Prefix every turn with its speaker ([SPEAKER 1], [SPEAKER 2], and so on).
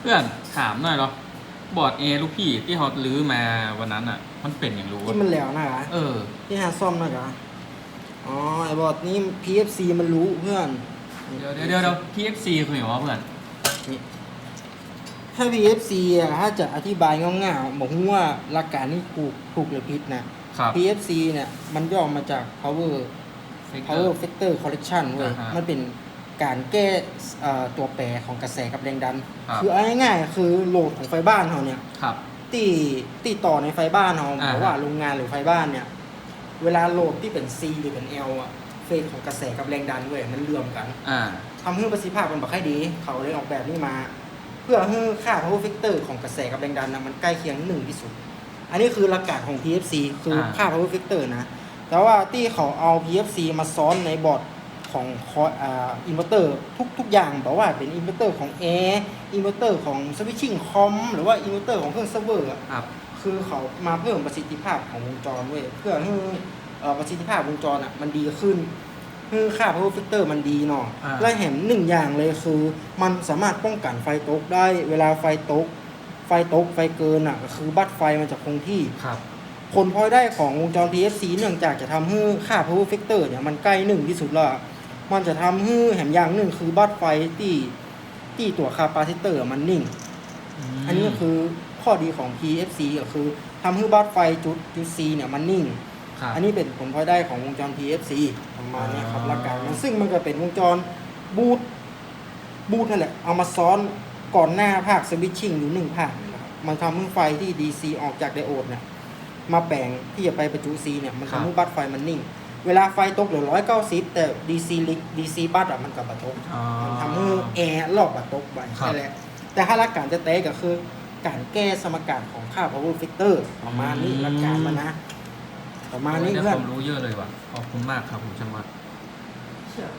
[SPEAKER 1] เพื่อนถามหน่อยเหรอบอร์ดเอลูกพี่ที่เขาลื้อมาวันนั้นอะ มันเป็นอย่างรู้
[SPEAKER 2] ที่
[SPEAKER 1] อะ
[SPEAKER 2] มันแล้วนะ
[SPEAKER 1] เออ
[SPEAKER 2] ที่หาซ่อมนะกะอ๋อไอ้บอร์ดนี้ PFC มันรู้เพื่อน
[SPEAKER 1] เดี๋ยวเดี๋ยวเดี๋ยวเดี๋ยว PFC คืออย่างว่าเพื่อน
[SPEAKER 2] ถ้า PFC อะถ้าจะอธิบายง่ายๆบอกว่าหลักการนี่ถูกถูกหรือผิดนะ
[SPEAKER 1] ครับ
[SPEAKER 2] PFC เนี่ยมันย่อมาจาก power power factor correction เว้ย
[SPEAKER 1] อ่าฮะ
[SPEAKER 2] มันเป็น การแก้เอ่อตัวแปรของกระแสกับแรงดัน
[SPEAKER 1] ครับ
[SPEAKER 2] คือเอาง่ายๆคือโหลดของไฟบ้านเขาเนี่ย
[SPEAKER 1] ครับ
[SPEAKER 2] ตีตีต่อในไฟบ้านเรา
[SPEAKER 1] อ่าฮะ
[SPEAKER 2] เพราะว่าโรงงานหรือไฟบ้านเนี่ย เวลาโหลดที่เป็น C หรือเป็น L อะเฟสของกระแสกับแรงดันเว้ยมันรวมกัน
[SPEAKER 1] อ่า
[SPEAKER 2] ทำให้ประสิทธิภาพมันบ่ค่อยดี เขาเลยออกแบบนี้มา เพื่อให้ค่า power factor ของกระแสกับแรงดันนะมันใกล้เคียงหนึ่งที่สุด อันนี้คือหลักการของ PFC คืออาค่า power factor นะ แต่ว่าที่เขาเอา PFC มาซ้อนในบอร์ด ของคออ่าอินเวอร์เตอร์ทุกทุกอย่างบอกว่าเป็นอินเวอร์เตอร์ของแอร์อินเวอร์เตอร์ของสวิตชิ่งคอมหรือว่าอินเวอร์เตอร์ของเครื่องเซิร์ฟเวอร์อะ
[SPEAKER 1] ครับ
[SPEAKER 2] คือเขามาเพิ่มประสิทธิภาพของวงจรเว้ยเพื่อให้เอ่อประสิทธิภาพวงจรอะมันดีขึ้นเพื่อค่า power factor มันดีเนาะ
[SPEAKER 1] อ่า
[SPEAKER 2] และแถมหนึ่งอย่างเลยคือ มันสามารถป้องกันไฟตกได้เวลาไฟตก ไฟตกไฟเกินอะก็คือบัตรไฟมันจะคงที่
[SPEAKER 1] ครับ
[SPEAKER 2] ผลพลอยได้ของวงจร PFC เนื่องจากจะทำให้ค่า power factor เนี่ยมันใกล้หนึ่งที่สุดและ มันจะทำให้แถมอย่างหนึ่งคือบัตรไฟที่ที่ตัวคาปาซิเตอร์มันนิ่ง อันนี้ก็คือข้อดีของ PFC ก็คือทำให้บัตรไฟจุดจุด C เนี่ยมันนิ่ง
[SPEAKER 1] ครับ
[SPEAKER 2] อันนี้เป็นผลพลอยได้ของวงจร PFC ประมาณเนี้ยครับ
[SPEAKER 1] อ๋อ
[SPEAKER 2] หลักการมันซึ่งมันก็เป็นวงจรบูทบูทนั่นแหละ เอามาซ้อนก่อนหน้าภาคสวิตชิ่งอยู่หนึ่งภาคนี่แหละครับมันทำให้ไฟที่ DC ออกจากไดโอดเนี่ยมาแบ่งที่จะไปประจุ C เนี่ยมันทำให้บัตรไฟมันนิ่ง เวลาไฟตกเหลือร้อยเก้าสิบแต่ DC ลิก DC บัตรอะมันกลับมาตก
[SPEAKER 1] อ๋อ
[SPEAKER 2] มันทำให้แอร์รอบบัตรตกไป
[SPEAKER 1] ครับ
[SPEAKER 2] ใช่แหละแต่ถ้าหลักการจะเตะก็คือ การแก้สมการของค่า power factor ประมาณนี้หลักการมันนะ ประมาณนี้
[SPEAKER 1] ได้
[SPEAKER 2] เพื่อน
[SPEAKER 1] ความรู้เยอะเลยว่ะขอบคุณมากครับผมช่างวัด
[SPEAKER 2] ค